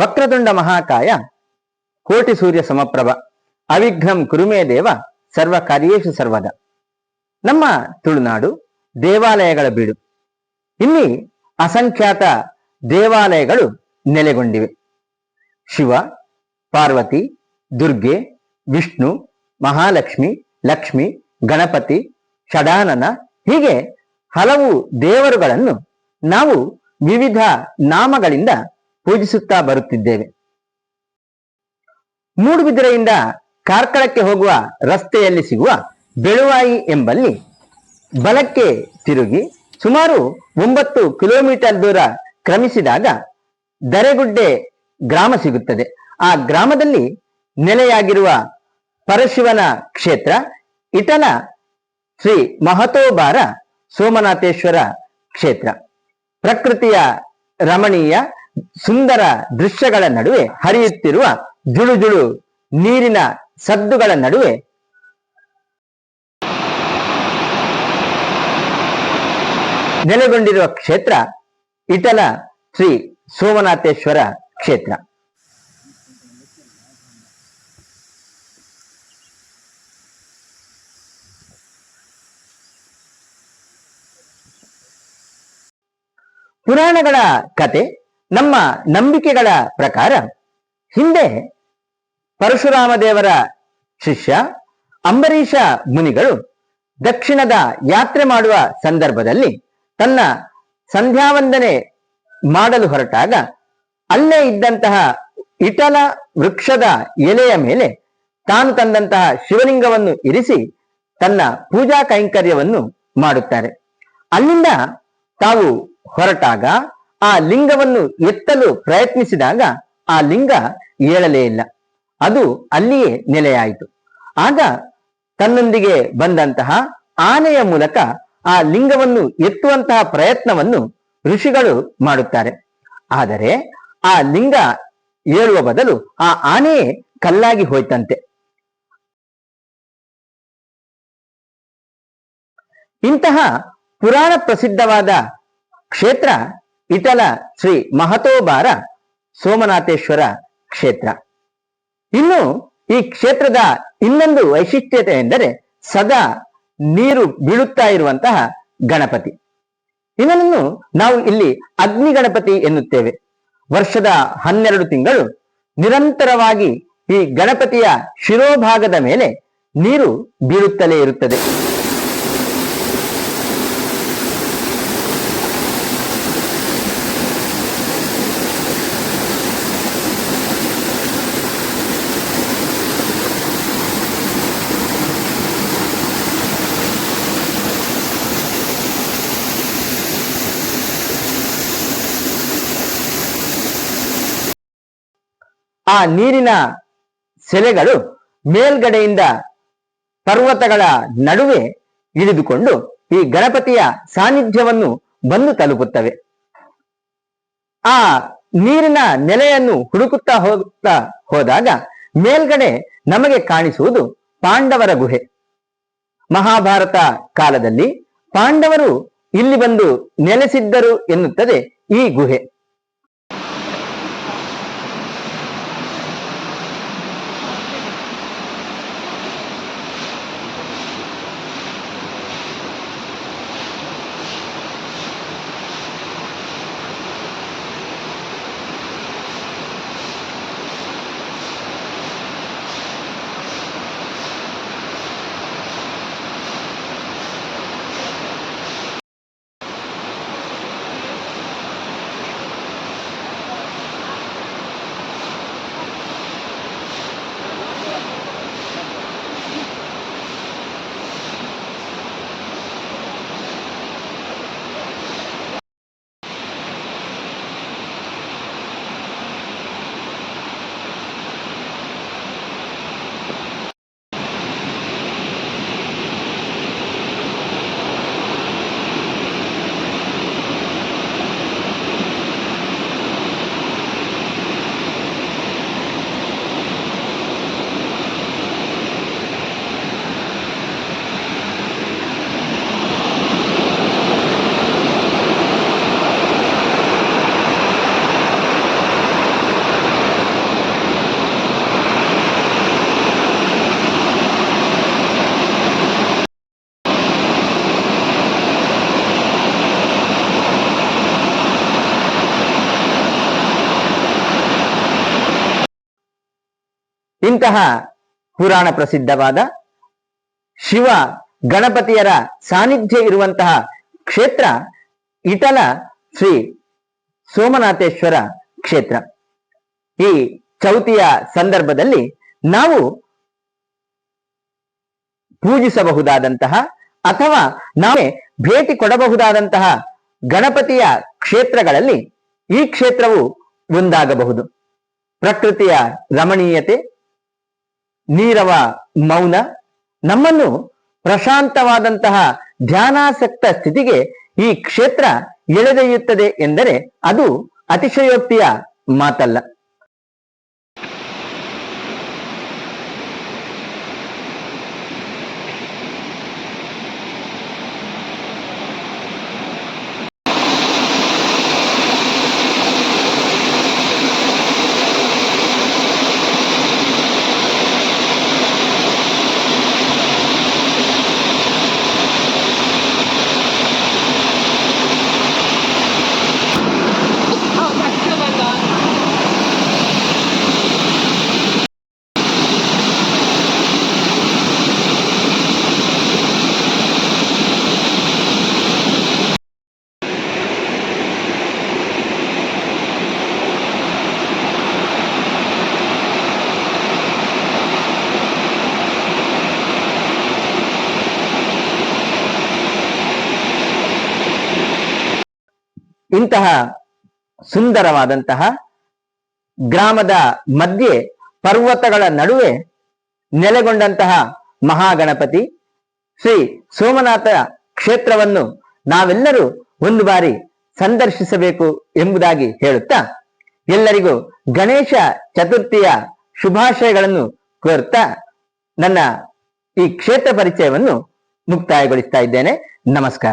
ವಕ್ರತುಂಡ ಮಹಾಕಾಯ, ಕೋಟಿ ಸೂರ್ಯ ಸಮಪ್ರಭ, ಅವಿಘ್ನಂ ಕುರುಮೇ ದೇವ, ಸರ್ವ ಕಾರ್ಯೇಶು ಸರ್ವದ. ನಮ್ಮ ತುಳುನಾಡು ದೇವಾಲಯಗಳ ಬೀಡು. ಇಲ್ಲಿ ಅಸಂಖ್ಯಾತ ದೇವಾಲಯಗಳು ನೆಲೆಗೊಂಡಿವೆ. ಶಿವ, ಪಾರ್ವತಿ, ದುರ್ಗೆ, ವಿಷ್ಣು, ಮಹಾಲಕ್ಷ್ಮಿ, ಲಕ್ಷ್ಮಿ, ಗಣಪತಿ, ಷಡಾನನ, ಹೀಗೆ ಹಲವು ದೇವರುಗಳನ್ನು ನಾವು ವಿವಿಧ ನಾಮಗಳಿಂದ ಪೂಜಿಸುತ್ತಾ ಬರುತ್ತಿದ್ದೇವೆ. ಮೂಡುಬಿದಿರೆಯಿಂದ ಕಾರ್ಕಳಕ್ಕೆ ಹೋಗುವ ರಸ್ತೆಯಲ್ಲಿ ಸಿಗುವ ಬೆಳುವಾಯಿ ಎಂಬಲ್ಲಿ ಬಲಕ್ಕೆ ತಿರುಗಿ ಸುಮಾರು ಒಂಬತ್ತು ಕಿಲೋಮೀಟರ್ ದೂರ ಕ್ರಮಿಸಿದಾಗ ದರೆಗುಡ್ಡೆ ಗ್ರಾಮ ಸಿಗುತ್ತದೆ. ಆ ಗ್ರಾಮದಲ್ಲಿ ನೆಲೆಯಾಗಿರುವ ಪರಶಿವನ ಕ್ಷೇತ್ರ, ಇಟನ ಶ್ರೀ ಮಹತೋಬಾರ ಸೋಮನಾಥೇಶ್ವರ ಕ್ಷೇತ್ರ. ಪ್ರಕೃತಿಯ ರಮಣೀಯ ಸುಂದರ ದೃಶ್ಯಗಳ ನಡುವೆ ಹರಿಯುತ್ತಿರುವ ಜುಳು ಜುಳು ನೀರಿನ ಸದ್ದುಗಳ ನಡುವೆ ನೆಲೆಗೊಂಡಿರುವ ಕ್ಷೇತ್ರ ಇಟಲ ಶ್ರೀ ಸೋಮನಾಥೇಶ್ವರ ಕ್ಷೇತ್ರ. ಪುರಾಣಗಳ ಕತೆ ನಮ್ಮ ನಂಬಿಕೆಗಳ ಪ್ರಕಾರ ಹಿಂದೆ ಪರಶುರಾಮ ದೇವರ ಶಿಷ್ಯ ಅಂಬರೀಷ ಮುನಿಗಳು ದಕ್ಷಿಣದ ಯಾತ್ರೆ ಮಾಡುವ ಸಂದರ್ಭದಲ್ಲಿ ತನ್ನ ಸಂಧ್ಯಾವಂದನೆ ಮಾಡಲು ಹೊರಟಾಗ ಅಲ್ಲೇ ಇದ್ದಂತಹ ಇಟಲ ವೃಕ್ಷದ ಎಲೆಯ ಮೇಲೆ ತಾನು ತಂದಂತಹ ಶಿವಲಿಂಗವನ್ನು ಇರಿಸಿ ತನ್ನ ಪೂಜಾ ಕೈಂಕರ್ಯವನ್ನು ಮಾಡುತ್ತಾರೆ. ಅಲ್ಲಿಂದ ತಾವು ಹೊರಟಾಗ ಆ ಲಿಂಗವನ್ನು ಎತ್ತಲು ಪ್ರಯತ್ನಿಸಿದಾಗ ಆ ಲಿಂಗ ಏಳಲೇ ಇಲ್ಲ. ಅದು ಅಲ್ಲಿಯೇ ನೆಲೆಯಾಯಿತು. ಆಗ ತನ್ನೊಂದಿಗೆ ಬಂದಂತಹ ಆನೆಯ ಮೂಲಕ ಆ ಲಿಂಗವನ್ನು ಎತ್ತುವಂತಹ ಪ್ರಯತ್ನವನ್ನು ಋಷಿಗಳು ಮಾಡುತ್ತಾರೆ. ಆದರೆ ಆ ಲಿಂಗ ಏಳುವ ಬದಲು ಆ ಆನೆಯೇ ಕಲ್ಲಾಗಿ ಹೋಯ್ತಂತೆ. ಇಂತಹ ಪುರಾಣ ಪ್ರಸಿದ್ಧವಾದ ಕ್ಷೇತ್ರ ಇಟಲ ಶ್ರೀ ಮಹತೋಬಾರ ಸೋಮನಾಥೇಶ್ವರ ಕ್ಷೇತ್ರ. ಇನ್ನು ಈ ಕ್ಷೇತ್ರದ ಇನ್ನೊಂದು ವೈಶಿಷ್ಟ್ಯತೆ ಎಂದರೆ ಸದಾ ನೀರು ಬೀಳುತ್ತಾ ಇರುವಂತಹ ಗಣಪತಿ. ಇವನನ್ನು ನಾವು ಇಲ್ಲಿ ಅಗ್ನಿ ಗಣಪತಿ ಎನ್ನುತ್ತೇವೆ. ವರ್ಷದ ಹನ್ನೆರಡು ತಿಂಗಳು ನಿರಂತರವಾಗಿ ಈ ಗಣಪತಿಯ ಶಿರೋಭಾಗದ ಮೇಲೆ ನೀರು ಬೀಳುತ್ತಲೇ ಇರುತ್ತದೆ. ಆ ನೀರಿನ ಸೆಲೆಗಳು ಮೇಲ್ಗಡೆಯಿಂದ ಪರ್ವತಗಳ ನಡುವೆ ಇಳಿದುಕೊಂಡು ಈ ಗಣಪತಿಯ ಸಾನ್ನಿಧ್ಯವನ್ನು ಬಂದು ತಲುಪುತ್ತವೆ. ಆ ನೀರಿನ ನೆಲೆಯನ್ನು ಹುಡುಕುತ್ತಾ ಹೋಗುತ್ತಾ ಹೋದಾಗ ಮೇಲ್ಗಡೆ ನಮಗೆ ಕಾಣಿಸುವುದು ಪಾಂಡವರ ಗುಹೆ. ಮಹಾಭಾರತ ಕಾಲದಲ್ಲಿ ಪಾಂಡವರು ಇಲ್ಲಿ ಬಂದು ನೆಲೆಸಿದ್ದರು ಎನ್ನುತ್ತದೆ ಈ ಗುಹೆ. ಇಂತಹ ಪುರಾಣ ಪ್ರಸಿದ್ಧವಾದ ಶಿವ ಗಣಪತಿಯರ ಸಾನ್ನಿಧ್ಯ ಇರುವಂತಹ ಕ್ಷೇತ್ರ ಇಟಲ ಶ್ರೀ ಸೋಮನಾಥೇಶ್ವರ ಕ್ಷೇತ್ರ. ಈ ಚೌತಿಯ ಸಂದರ್ಭದಲ್ಲಿ ನಾವು ಪೂಜಿಸಬಹುದಾದಂತಹ ಅಥವಾ ನಾವೇ ಭೇಟಿ ಕೊಡಬಹುದಾದಂತಹ ಗಣಪತಿಯ ಕ್ಷೇತ್ರಗಳಲ್ಲಿ ಈ ಕ್ಷೇತ್ರವು ಒಂದಾಗಬಹುದು. ಪ್ರಕೃತಿಯ ರಮಣೀಯತೆ ನೀರವ ಮೌನ ನಮ್ಮನ್ನು ಪ್ರಶಾಂತವಾದಂತಹ ಧ್ಯಾನಾಸಕ್ತ ಸ್ಥಿತಿಗೆ ಈ ಕ್ಷೇತ್ರ ಎಳೆದೊಯ್ಯುತ್ತದೆ ಎಂದರೆ ಅದು ಅತಿಶಯೋಕ್ತಿಯ ಮಾತಲ್ಲ. ಇಂತಹ ಸುಂದರವಾದಂತಹ ಗ್ರಾಮದ ಮಧ್ಯೆ ಪರ್ವತಗಳ ನಡುವೆ ನೆಲೆಗೊಂಡಂತಹ ಮಹಾಗಣಪತಿ ಶ್ರೀ ಸೋಮನಾಥ ಕ್ಷೇತ್ರವನ್ನು ನಾವೆಲ್ಲರೂ ಒಂದು ಬಾರಿ ಸಂದರ್ಶಿಸಬೇಕು ಎಂಬುದಾಗಿ ಹೇಳುತ್ತಾ ಎಲ್ಲರಿಗೂ ಗಣೇಶ ಚತುರ್ಥಿಯ ಶುಭಾಶಯಗಳನ್ನು ಕೋರುತ್ತಾ ನನ್ನ ಈ ಕ್ಷೇತ್ರ ಪರಿಚಯವನ್ನು ಮುಕ್ತಾಯಗೊಳಿಸ್ತಾ ಇದ್ದೇನೆ. ನಮಸ್ಕಾರ.